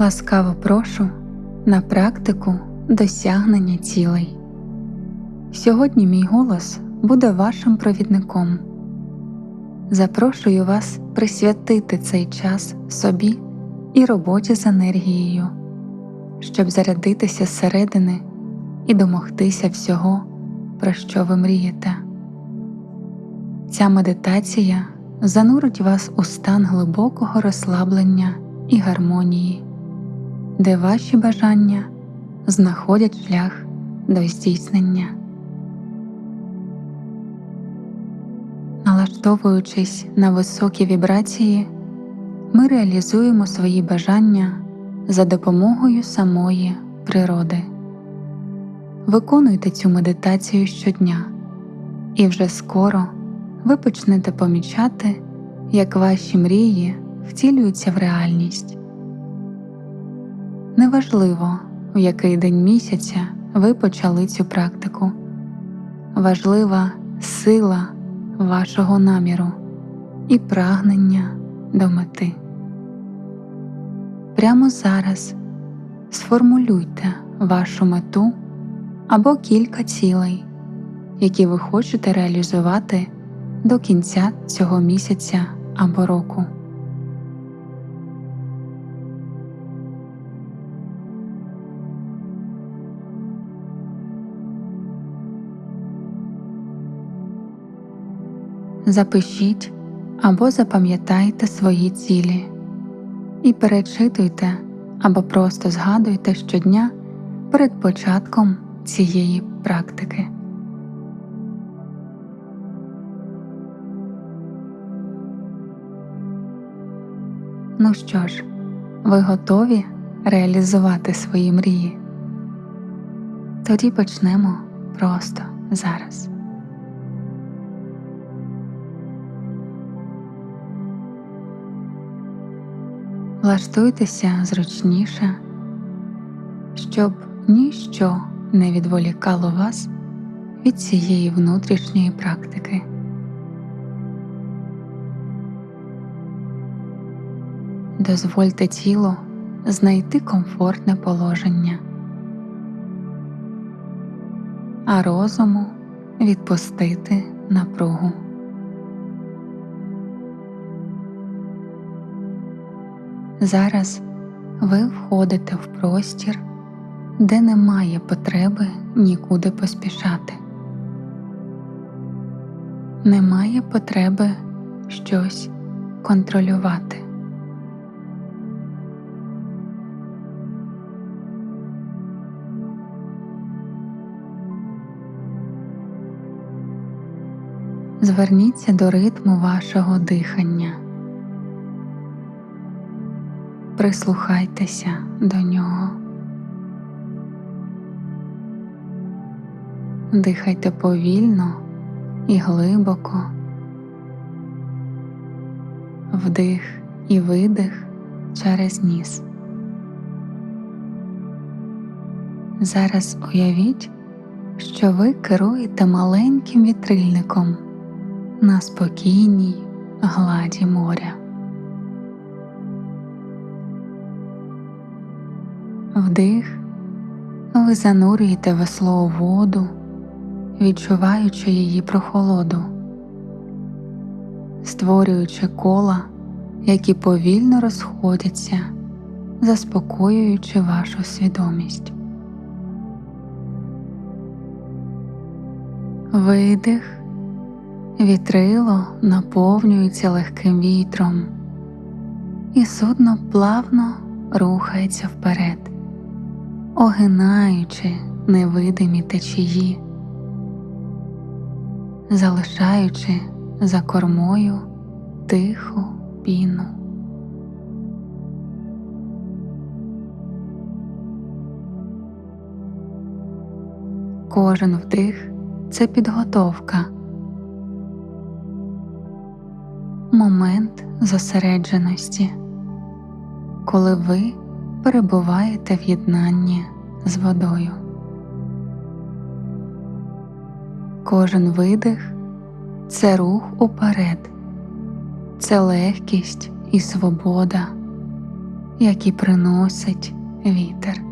Ласкаво прошу на практику досягнення цілей. Сьогодні мій голос буде вашим провідником. Запрошую вас присвятити цей час собі і роботі з енергією, щоб зарядитися зсередини і домогтися всього, про що ви мрієте. Ця медитація занурить вас у стан глибокого розслаблення і гармонії, де ваші бажання знаходять шлях до здійснення. Налаштовуючись на високі вібрації, ми реалізуємо свої бажання за допомогою самої природи. Виконуйте цю медитацію щодня, і вже скоро ви почнете помічати, як ваші мрії втілюються в реальність. Неважливо, в який день місяця ви почали цю практику, важлива сила вашого наміру і прагнення до мети. Прямо зараз сформулюйте вашу мету або кілька цілей, які ви хочете реалізувати до кінця цього місяця або року. Запишіть або запам'ятайте свої цілі і перечитуйте або просто згадуйте щодня перед початком цієї практики. Ну що ж, ви готові реалізувати свої мрії? Тоді почнемо просто зараз. Влаштуйтеся зручніше, щоб ніщо не відволікало вас від цієї внутрішньої практики. Дозвольте тілу знайти комфортне положення, а розуму відпустити напругу. Зараз ви входите в простір, де немає потреби нікуди поспішати. Немає потреби щось контролювати. Зверніться до ритму вашого дихання. Прислухайтеся до нього. Дихайте повільно і глибоко, вдих і видих через ніс. Зараз уявіть, що ви керуєте маленьким вітрильником на спокійній гладі моря. Вдих, ви занурюєте весло у воду, відчуваючи її прохолоду, створюючи кола, які повільно розходяться, заспокоюючи вашу свідомість. Видих, вітрило наповнюється легким вітром, і судно плавно рухається вперед огинаючи невидимі течії, залишаючи за кормою тиху піну. Кожен вдих це підготовка, момент зосередженості, коли ви перебуваєте в єднанні з водою. Кожен видих це рух уперед, це легкість і свобода, які приносить вітер.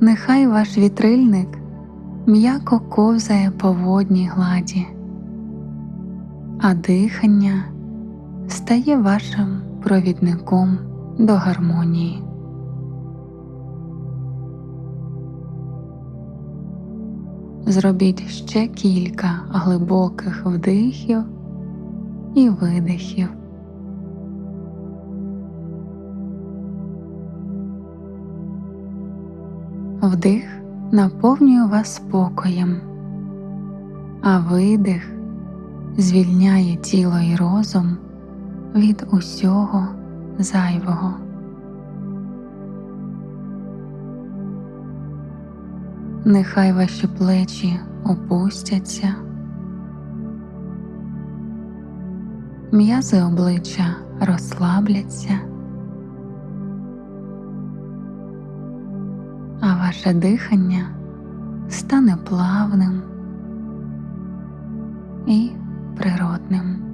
Нехай ваш вітрильник м'яко ковзає по водній гладі, а дихання стає вашим провідником до гармонії. Зробіть ще кілька глибоких вдихів і видихів. Вдих наповнює вас спокоєм, а видих звільняє тіло і розум від усього зайвого. Нехай ваші плечі опустяться, м'язи обличчя розслабляться, а ваше дихання стане плавним і природним.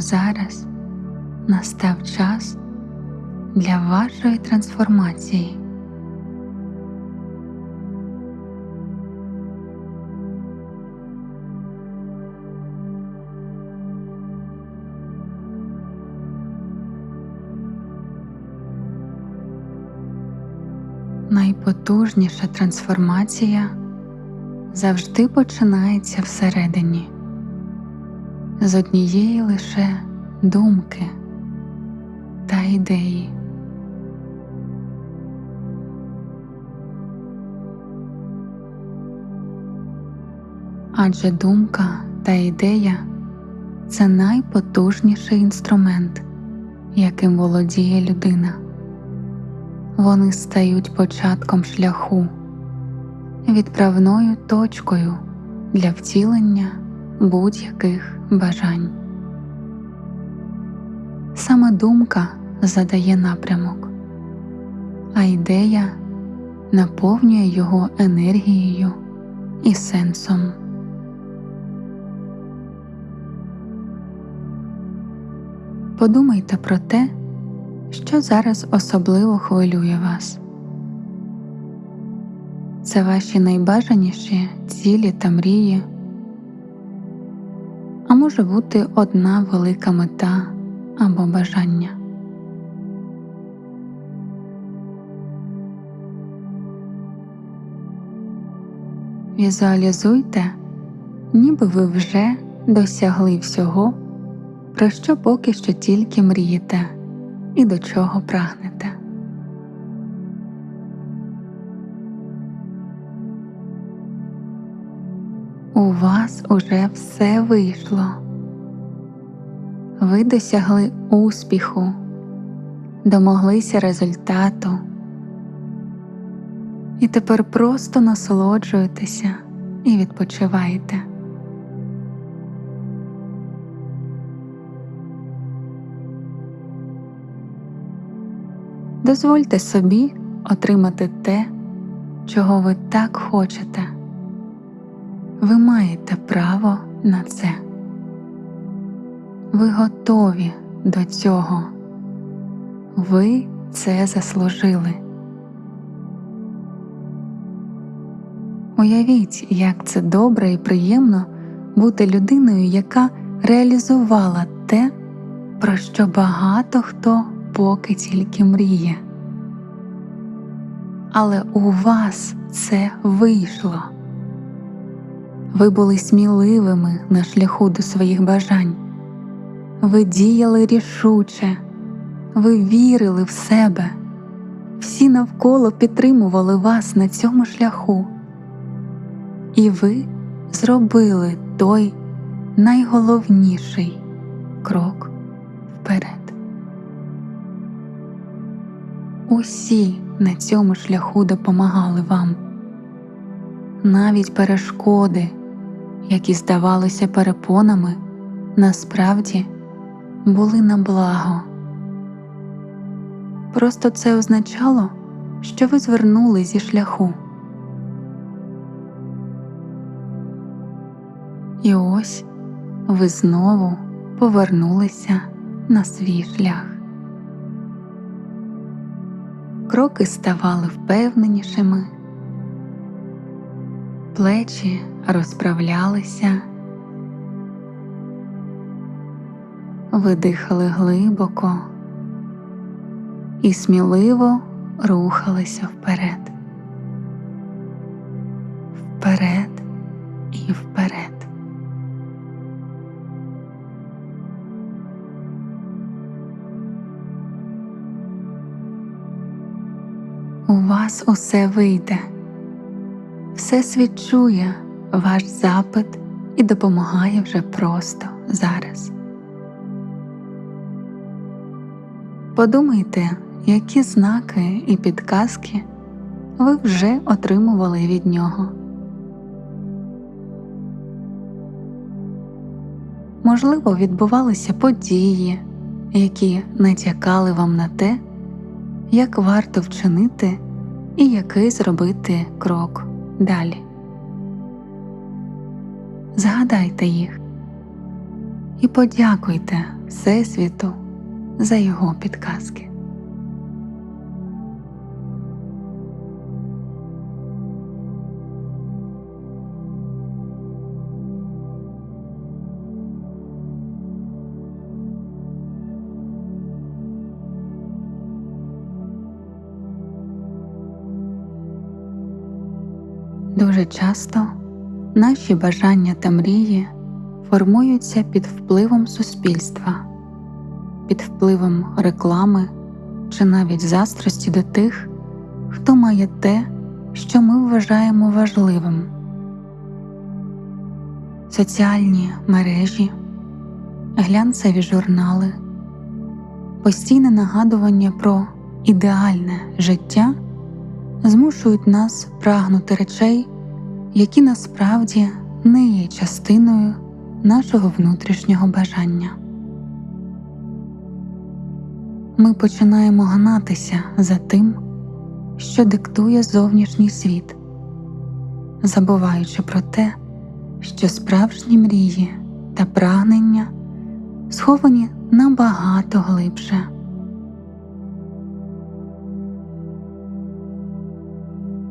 Зараз настав час для вашої трансформації. Найпотужніша трансформація завжди починається всередині з однієї лише думки та ідеї. Адже думка та ідея це найпотужніший інструмент, яким володіє людина. Вони стають початком шляху, відправною точкою для втілення будь-яких бажань. Саме думка задає напрямок, а ідея наповнює його енергією і сенсом. Подумайте про те, що зараз особливо хвилює вас. Це ваші найбажаніші цілі та мрії, може бути одна велика мета або бажання. Візуалізуйте, ніби ви вже досягли всього, про що поки що тільки мрієте і до чого прагнете. У вас уже все вийшло. Ви досягли успіху, домоглися результату і тепер просто насолоджуєтеся і відпочиваєте. Дозвольте собі отримати те, чого ви так хочете. Ви маєте право на це. Ви готові до цього. Ви це заслужили. Уявіть, як це добре і приємно бути людиною, яка реалізувала те, про що багато хто поки тільки мріє. Але у вас це вийшло. Ви були сміливими на шляху до своїх бажань. Ви діяли рішуче, ви вірили в себе, всі навколо підтримували вас на цьому шляху. І ви зробили той найголовніший крок вперед. Усі на цьому шляху допомагали вам, навіть перешкоди, які здавалися перепонами, насправді були на благо. Просто це означало, що ви звернули зі шляху. І ось ви знову повернулися на свій шлях. Кроки ставали впевненішими, плечі розправлялися, ви дихали глибоко і сміливо рухалися вперед, вперед і вперед. У вас усе вийде, Всесвіт чує ваш запит і допомагає вже просто зараз. Подумайте, які знаки і підказки ви вже отримували від нього. Можливо, відбувалися події, які натякали вам на те, як варто вчинити і який зробити крок далі. Згадайте їх і подякуйте Всесвіту за його підказки. Дуже часто наші бажання та мрії формуються під впливом суспільства, під впливом реклами чи навіть застрості до тих, хто має те, що ми вважаємо важливим. Соціальні мережі, глянцеві журнали, постійне нагадування про ідеальне життя змушують нас прагнути речей, які насправді не є частиною нашого внутрішнього бажання. Ми починаємо гнатися за тим, що диктує зовнішній світ, забуваючи про те, що справжні мрії та прагнення сховані набагато глибше.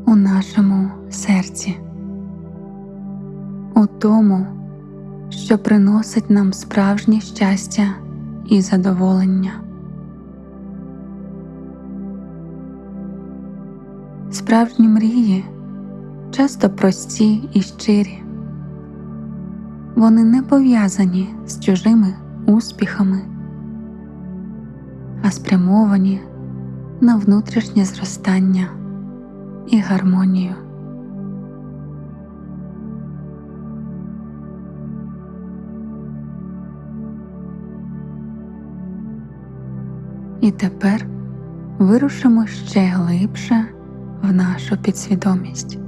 у нашому серці, тому, що приносить нам справжнє щастя і задоволення. Справжні мрії часто прості і щирі, вони не пов'язані з чужими успіхами, а спрямовані на внутрішнє зростання і гармонію. І тепер вирушимо ще глибше в нашу підсвідомість.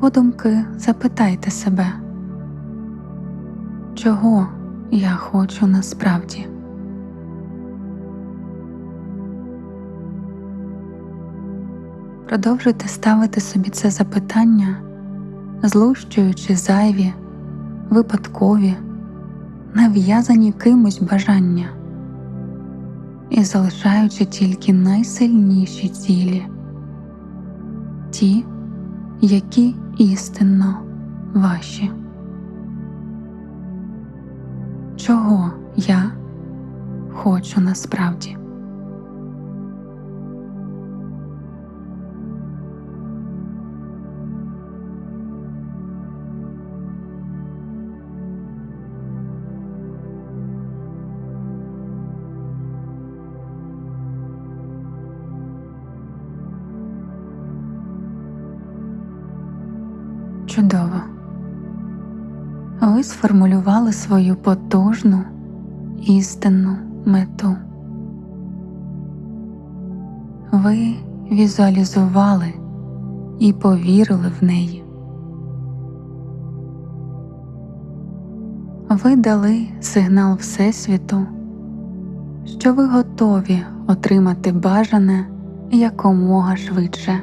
Подумки запитайте себе, чого я хочу насправді. Продовжуйте ставити собі це запитання, злущуючи зайві, випадкові, нав'язані кимось бажання і залишаючи тільки найсильніші цілі, ті, які істинно ваші. Чого я хочу насправді? Чудово. Ви сформулювали свою потужну істинну мету. Ви візуалізували і повірили в неї. Ви дали сигнал Всесвіту, що ви готові отримати бажане якомога швидше.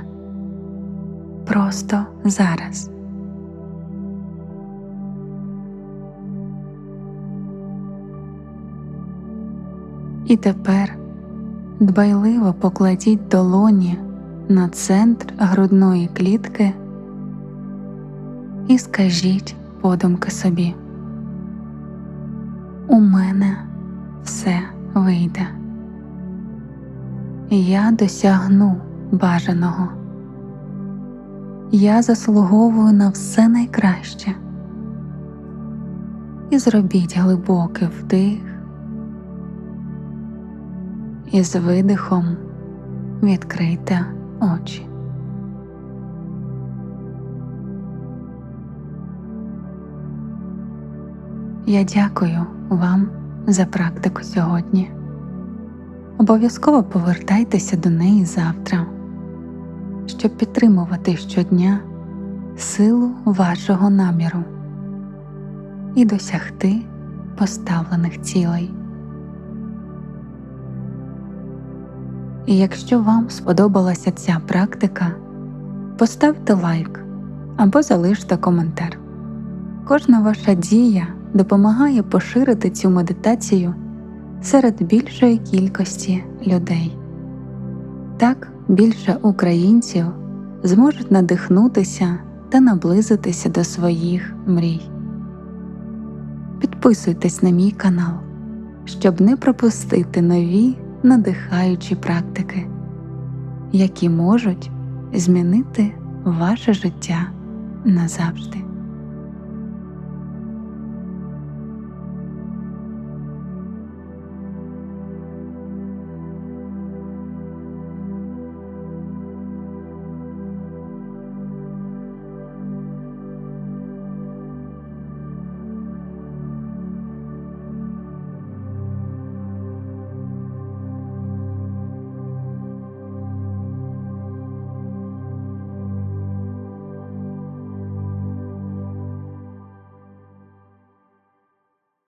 Просто зараз. І тепер дбайливо покладіть долоні на центр грудної клітки і скажіть подумки собі. У мене все вийде. Я досягну бажаного. Я заслуговую на все найкраще. І зробіть глибокий вдих і з видихом відкрийте очі. Я дякую вам за практику сьогодні. Обов'язково повертайтеся до неї завтра, щоб підтримувати щодня силу вашого наміру і досягти поставлених цілей. І якщо вам сподобалася ця практика, поставте лайк або залиште коментар. Кожна ваша дія допомагає поширити цю медитацію серед більшої кількості людей. Так більше українців зможуть надихнутися та наблизитися до своїх мрій. Підписуйтесь на мій канал, щоб не пропустити нові надихаючі практики, які можуть змінити ваше життя назавжди.